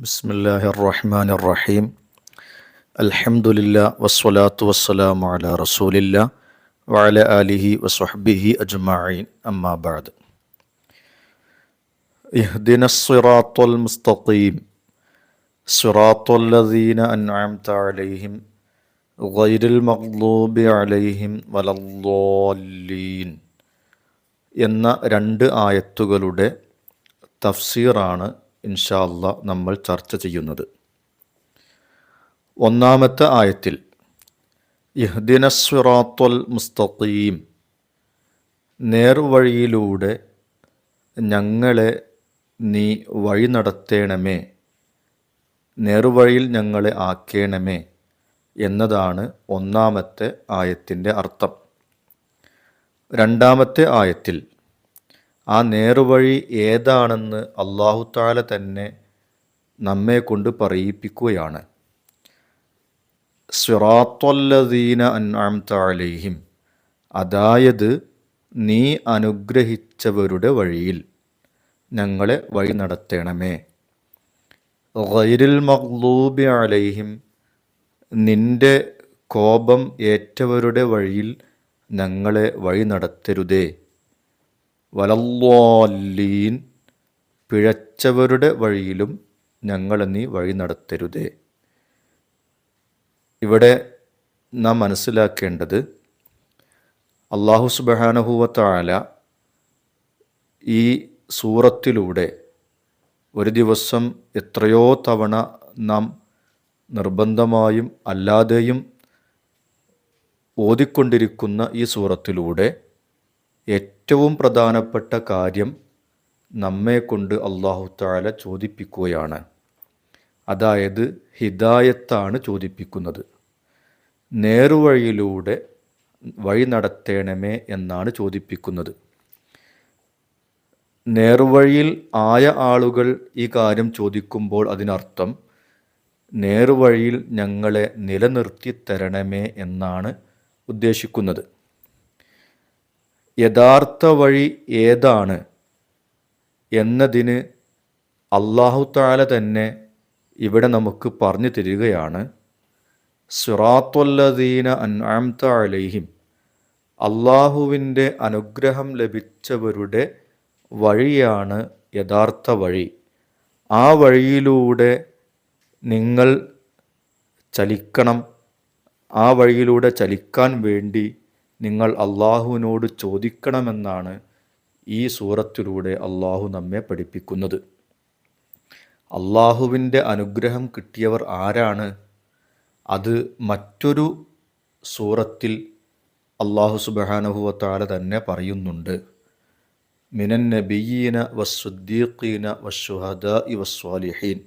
ബിസ്മില്ലാഹി റഹ്മാൻ റഹീം അൽഹംദുലില്ല വസ്വലാത്തു വസ്സലാമു അല റസൂലില്ല വാല ആലിഹി വസ്വഹ്ബിഹി അജ്മഈൻ. അമ്മാ ബഅദ്. ഇഹ്ദിന സിറാത്തുൽ മുസ്തഖീം. സിറാത്തുൽ അൻഅംത അലൈഹിം ഗൈറുൽ മഗ്ലൂബി അലൈഹിം വലദ്ദാലീൻ. എന്ന രണ്ട് ആയത്തുകളുടെ തഫ്സീറാണ് ഇൻഷാല്ല നമ്മൾ ചർച്ച ചെയ്യുന്നത്. ഒന്നാമത്തെ ആയത്തിൽ ഇഹ്ദിനസ്വറാത്തുൽ മുസ്തഖീം നേർവഴിയിലൂടെ ഞങ്ങളെ നീ വഴി നടത്തേണമേ നേർവഴിയിൽ ഞങ്ങളെ ആക്കേണമേ എന്നതാണ് ഒന്നാമത്തെ ആയത്തിന്റെ അർത്ഥം. രണ്ടാമത്തെ ആയത്തിൽ ആ നേർവഴി ഏതാണെന്ന് അള്ളാഹുത്താല തന്നെ നമ്മെ കൊണ്ട് പറയിപ്പിക്കുകയാണ്. സിറാത്തൊല്ലദീന അൻആംത അലൈഹിം. അതായത് നീ അനുഗ്രഹിച്ചവരുടെ വഴിയിൽ ഞങ്ങളെ വഴി നടത്തണമേ. ഗൈരിൽ മഖ്ലൂബി അലൈഹിം നിന്റെ കോപം ഏറ്റവരുടെ വഴിയിൽ ഞങ്ങളെ വഴി നടത്തരുതേ. വലല്ലോല്ലീൻ പിഴച്ചവരുടെ വഴിയിലും ഞങ്ങളെ നീ വഴി നടത്തരുതേ. ഇവിടെ നാം മനസ്സിലാക്കേണ്ടത് അള്ളാഹു സുബാനഹുവത്താല ഈ സൂറത്തിലൂടെ ഒരു ദിവസം എത്രയോ തവണ നാം നിർബന്ധമായും അല്ലാതെയും ഓതിക്കൊണ്ടിരിക്കുന്ന ഈ സൂറത്തിലൂടെ ഏറ്റവും പ്രധാനപ്പെട്ട കാര്യം നമ്മെ കൊണ്ട് അള്ളാഹു താല ചോദിപ്പിക്കുകയാണ്. അതായത് ഹിദായത്താണ് ചോദിപ്പിക്കുന്നത്. നേർവഴിയിലൂടെ വഴി നടത്തേണമേ എന്നാണ് ചോദിപ്പിക്കുന്നത്. നേർവഴിയിൽ ആയ ആളുകൾ ഈ കാര്യം ചോദിക്കുമ്പോൾ അതിനർത്ഥം നേർവഴിയിൽ ഞങ്ങളെ നിലനിർത്തി തരണമേ എന്നാണ് ഉദ്ദേശിക്കുന്നത്. യഥാർത്ഥ വഴി ഏതാണ് എന്നതിന് അള്ളാഹു താല തന്നെ ഇവിടെ നമുക്ക് പറഞ്ഞു തരികയാണ്. സുറാത്തൊല്ലദീന അൻആംത അലൈഹിം. അള്ളാഹുവിന്റെ അനുഗ്രഹം ലഭിച്ചവരുടെ വഴിയാണ് യഥാർത്ഥ വഴി. ആ വഴിയിലൂടെ നിങ്ങൾ ചലിക്കണം. ആ വഴിയിലൂടെ ചലിക്കാൻ വേണ്ടി നിങ്ങൾ അള്ളാഹുവിനോട് ചോദിക്കണമെന്നാണ് ഈ സൂറത്തിലൂടെ അള്ളാഹു നമ്മെ പഠിപ്പിക്കുന്നത്. അള്ളാഹുവിന്റെ അനുഗ്രഹം കിട്ടിയവർ ആരാണ്? അത് മറ്റൊരു സൂറത്തിൽ അള്ളാഹു സുബാനുഭവത്താല തന്നെ പറയുന്നുണ്ട്. മിനൻ നബിയീന വസ്സുദ്ദീഖീന വസ്സുഹദ വസ്വാലിഹീൻ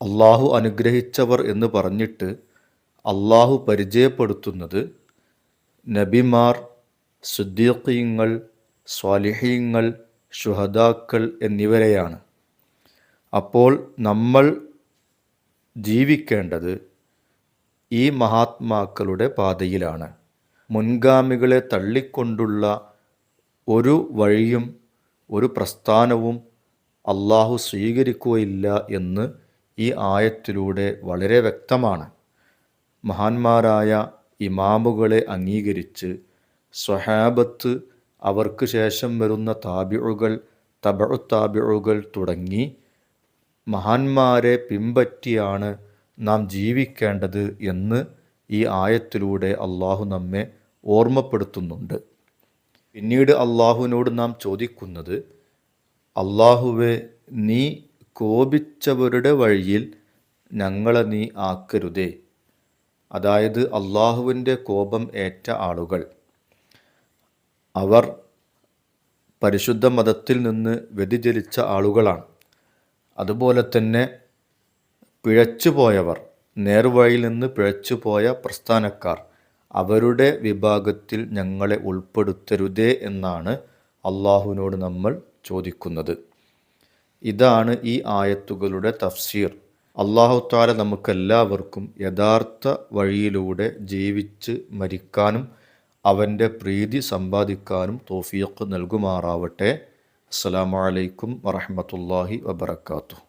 അള്ളാഹു അനുഗ്രഹിച്ചവർ എന്ന് പറഞ്ഞിട്ട് അള്ളാഹു പരിചയപ്പെടുത്തുന്നത് നബിമാർ സുദ്ദീഖീങ്ങൾ സ്വാലിഹീങ്ങൾ ഷുഹദാക്കൾ എന്നിവരെയാണ്. അപ്പോൾ നമ്മൾ ജീവിക്കേണ്ടത് ഈ മഹാത്മാക്കളുടെ പാതയിലാണ്. മുൻഗാമികളെ തള്ളിക്കൊണ്ടുള്ള ഒരു വഴിയും ഒരു പ്രസ്ഥാനവും അള്ളാഹു സ്വീകരിക്കുകയില്ല എന്ന് ഈ ആയത്തിലൂടെ വളരെ വ്യക്തമാണ്. മഹാന്മാരായ ഇമാമുകളെ അംഗീകരിച്ച് സ്വഹാബത്ത് അവർക്ക് ശേഷം വരുന്ന താബിഴുകൾ തബഴു താബിഴുകൾ തുടങ്ങി മഹാന്മാരെ പിമ്പറ്റിയാണ് നാം ജീവിക്കേണ്ടത് എന്ന് ഈ ആയത്തിലൂടെ അള്ളാഹു നമ്മെ ഓർമ്മപ്പെടുത്തുന്നുണ്ട്. പിന്നീട് അള്ളാഹുവിനോട് നാം ചോദിക്കുന്നത് അള്ളാഹുവെ നീ കോപിച്ചവരുടെ വഴിയിൽ ഞങ്ങളെ നീ ആക്കരുതേ. അതായത് അള്ളാഹുവിന്റെ കോപം ഏറ്റ ആളുകൾ. അവർ പരിശുദ്ധ മതത്തിൽ നിന്ന് വ്യതിചലിച്ച ആളുകളാണ്. അതുപോലെ തന്നെ പിഴച്ചുപോയവർ നേർവഴിയിൽ നിന്ന് പിഴച്ചുപോയ പ്രസ്ഥാനക്കാർ അവരുടെ വിഭാഗത്തിൽ ഞങ്ങളെ ഉൾപ്പെടുത്തരുതേ എന്നാണ് അള്ളാഹുവിനോട് നമ്മൾ ചോദിക്കുന്നത്. ഇതാണ് ഈ ആയത്തുകളുടെ തഫ്സീർ. അള്ളാഹു താല നമുക്കെല്ലാവർക്കും യഥാർത്ഥ വഴിയിലൂടെ ജീവിച്ച് മരിക്കാനും അവന്റെ പ്രീതി സമ്പാദിക്കാനും തോഫിയൊക്കെ നൽകുമാറാവട്ടെ. അസ്സാം വലൈക്കും വറഹമത്തല്ലാഹി വബർക്കാത്തു